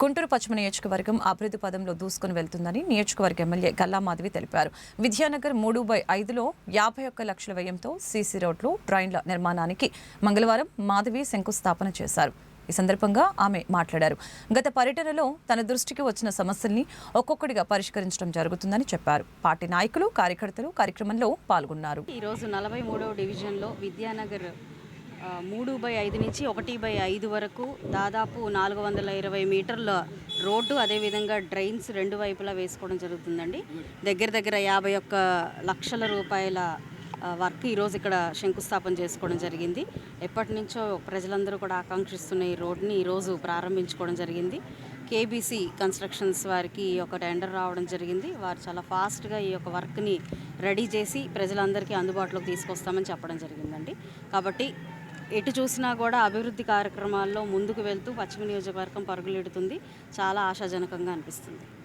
గుంటూరు పశ్చిమ నియోజకవర్గం అభివృద్ధి పదంలో దూసుకుని వెళ్తుందని నియోజకవర్గ ఎమ్మెల్యే గల్లా మాధవి తెలిపారు. విద్యానగర్ మూడు బై ఐదులో యాభై ఒక్క లక్షల వ్యయంతో సీసీ రోడ్లు డ్రైన్ల నిర్మాణానికి మంగళవారం మాధవి శంకుస్థాపన చేశారు. ఈ సందర్భంగా ఆమె మాట్లాడారు. గత పర్యటనలో తన దృష్టికి వచ్చిన సమస్యల్ని ఒక్కొక్కటిగా పరిష్కరించడం జరుగుతుందని చెప్పారు. పార్టీ నాయకులు కార్యకర్తలు కార్యక్రమంలో పాల్గొన్నారు. ఈరోజు నలభై మూడవ డివిజన్లో విద్యానగర్ మూడు బై ఐదు నుంచి ఒకటి బై ఐదు వరకు దాదాపు నాలుగు వందల ఇరవై మీటర్ల రోడ్డు అదేవిధంగా డ్రైన్స్ రెండు వైపులా వేసుకోవడం జరుగుతుందండి. దగ్గర దగ్గర యాభై ఒక్క లక్షల రూపాయల వర్క్ ఈరోజు ఇక్కడ శంకుస్థాపన చేసుకోవడం జరిగింది. ఎప్పటి నుంచో ప్రజలందరూ కూడా ఆకాంక్షిస్తున్న ఈ రోడ్ని ఈరోజు ప్రారంభించుకోవడం జరిగింది. కేబీసీ కన్స్ట్రక్షన్స్ వారికి ఈ యొక్క టెండర్ రావడం జరిగింది. వారు చాలా ఫాస్ట్గా ఈ యొక్క వర్క్ని రెడీ చేసి ప్రజలందరికీ అందుబాటులోకి తీసుకొస్తామని చెప్పడం జరిగిందండి. కాబట్టి ఎటు చూసినా కూడా అభివృద్ధి కార్యక్రమాల్లో ముందుకు వెళ్తూ పశ్చిమ నియోజకవర్గం పరుగులెడుతుంది. చాలా ఆశాజనకంగా అనిపిస్తుంది.